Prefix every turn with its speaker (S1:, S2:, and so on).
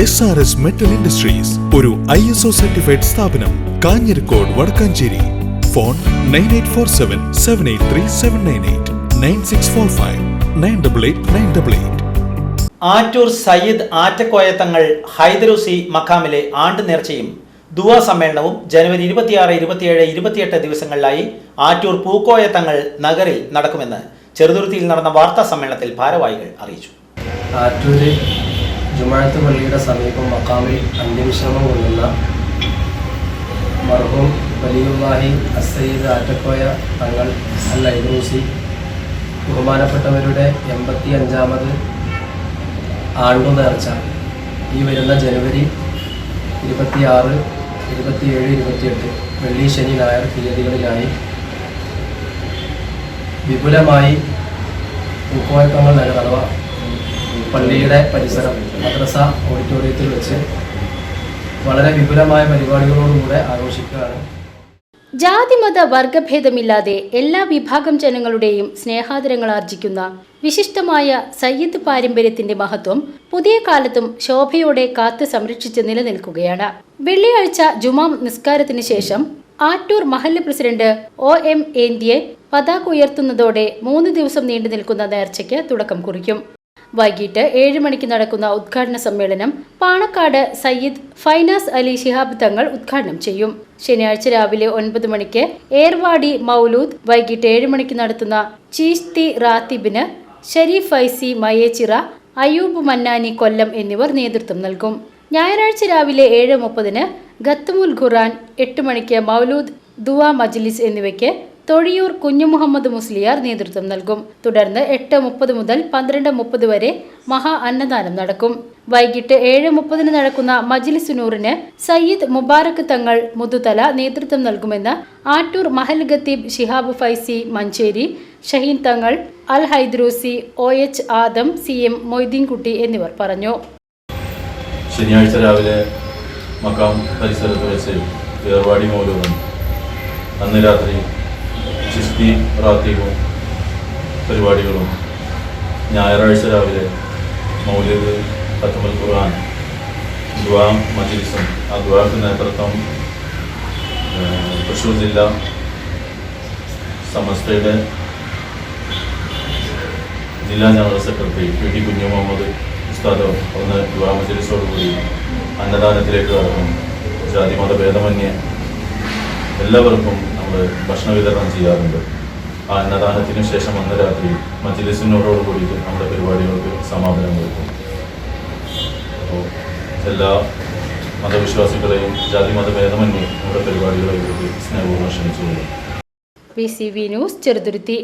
S1: S R S metal industries ഒരു I S O certified സ്ഥാപനം Kanjirakode Vadakkanchery. Phone nine eight four seven seven eight three seven nine eight nine six four five nine double eight nine double eight
S2: Attoor Sayyid ആറ്റക്കോയത്തങ്ങൾ Hydroosi മഖാമിലെ ആണ്ട് നേർച്ചയും ദുവാ സമ്മേളനവും ജനുവരി ഇരുപത്തിയാറ് ഇരുപത്തിയേഴ് ഇരുപത്തിയെട്ട് ദിവസങ്ങളിലായി ആറ്റൂർ പൂക്കോയത്തങ്ങൾ നഗറിൽ നടക്കുമെന്ന് ചെറുതുരുത്തിയിൽ നടന്ന വാർത്താ സമ്മേളനത്തിൽ ഭാരവാഹികൾ അറിയിച്ചു.
S3: ആറ്റൂര് ജുമാഴത്ത് പള്ളിയുടെ സമീപം മക്കാമിൽ അന്ത്യവിശ്രമം കൊള്ളുന്ന മർഹൂം വലിയുല്ലാഹി അസയ്യിദ് ആറ്റക്കോയ തങ്ങൾ അൽ ഐദൂസി ബഹുമാനപ്പെട്ടവരുടെ എൺപത്തി അഞ്ചാമത് ആണ്ടു നേർച്ച ഈ വരുന്ന ജനുവരി ഇരുപത്തിയാറ് ഇരുപത്തിയേഴ് ഇരുപത്തിയെട്ട് വെള്ളി ശനി ഞായർ തീയതികളിലായി വിപുലമായി പൂക്കോയക്കങ്ങൾ അഥവാ പള്ളിയുടെ പരിസരം മദ്രസ ഓഡിറ്റോറിയത്തിൽ വെച്ച് വളരെ വിപുലമായ പരിപാടികളോടുകൂടെ ആഘോഷിക്കുകയാണ്.
S4: ജാതിമത വർഗഭേദമില്ലാതെ എല്ലാ വിഭാഗം ജനങ്ങളുടെയും സ്നേഹാദരങ്ങൾ ആർജിക്കുന്ന വിശിഷ്ടമായ സയ്യിദ് പാരമ്പര്യത്തിന്റെ മഹത്വം പുതിയ കാലത്തും ശോഭയോടെ കാത്തു സംരക്ഷിച്ച് നിലനിൽക്കുകയാണ്. വെള്ളിയാഴ്ച ജുമാ നിസ്കാരത്തിന് ശേഷം ആറ്റൂർ മഹല്ല് പ്രസിഡന്റ് ഒ എം ഏന്തിയെ പതാക ഉയർത്തുന്നതോടെ മൂന്ന് ദിവസം നീണ്ടു നിൽക്കുന്ന നേർച്ചയ്ക്ക് തുടക്കം കുറിക്കും. വൈകിട്ട് ഏഴ് മണിക്ക് നടക്കുന്ന ഉദ്ഘാടന സമ്മേളനം പാണക്കാട് സയ്യിദ് ഫൈനാസ് അലി ശിഹാബ് തങ്ങൾ ഉദ്ഘാടനം ചെയ്യും. ശനിയാഴ്ച രാവിലെ ഒൻപത് മണിക്ക് ഏർവാടി മൗലൂദ് വൈകിട്ട് ഏഴ് മണിക്ക് നടത്തുന്ന ചീഷ്തി റാത്തിബിന് ഷരീഫ് ഫൈസി മയേച്ചിറ അയൂബ് മന്നാനി കൊല്ലം എന്നിവർ നേതൃത്വം നൽകും. ഞായറാഴ്ച രാവിലെ ഏഴ് മുപ്പതിന് ഖത്തമുൽ ഖുറാൻ എട്ട് മണിക്ക് മൗലൂദ് ദുവാ മജ്ലിസ് എന്നിവയ്ക്ക് തൊഴിയൂർ കുഞ്ഞുമുഹമ്മദ് മുസ്ലിയാർ നേതൃത്വം നൽകും. തുടർന്ന് എട്ട് മുപ്പത് മുതൽ പന്ത്രണ്ട് മുപ്പത് വരെ മഹാ അന്നദാനം നടക്കും. വൈകിട്ട് ഏഴ് മുപ്പതിന് നടക്കുന്ന മജ്ലിസ് നൂറിന് സയ്യിദ് മുബാറക് തങ്ങൾ മുതുതല നേതൃത്വം നൽകുമെന്ന് ആറ്റൂർ മഹൽ ഖത്തീബ് Shihab Faizy Manjeri Shaheen Thangal Al Hydrusi O H Adam C M Moideenkutty എന്നിവർ പറഞ്ഞു.
S5: ശനിയാഴ്ച രാവിലെ മക്കാം പരിസരത്ത് വെച്ച് ഏർവാടി മൗലൂദും അന്ന് രാത്രി ചിസ്തി റാത്തീവും പരിപാടികളും. ഞായറാഴ്ച രാവിലെ മൗലിദ് ഖത്തമുൽ ഖുർആൻ ദ്വാ മജ്ലിസും. ആ ദ്വാക്ക് നേതൃത്വം തൃശ്ശൂർ ജില്ല സമസ്തയുടെ ജില്ലാ ജനറൽ സെക്രട്ടറി പി ടി കുഞ്ഞു മുഹമ്മദ് ഉസ്താദോ ഒന്ന് ദ്വാ മജലിസോടുകൂടി അന്നദാനത്തിലേക്ക് കടക്കും. ജാതി മതഭേദമന്യേ എല്ലാവർക്കും ഭക്ഷണ വിതരണം ചെയ്യാറുണ്ട്. ആ അന്നദാനത്തിന് ശേഷം അന്ന് രാത്രി മജ്ലിസിനോടോടുകൂടി നമ്മുടെ പരിപാടികൾക്ക് സമാപനം കൊടുക്കും. അപ്പോൾ എല്ലാ മതവിശ്വാസികളെയും ജാതി മതഭേദമന്യേ നമ്മുടെ പരിപാടികളെ കൂടി സ്നേഹപൂർവം ക്ഷണിച്ചുകൊള്ളും.
S4: V C V news Cheruthuruthy.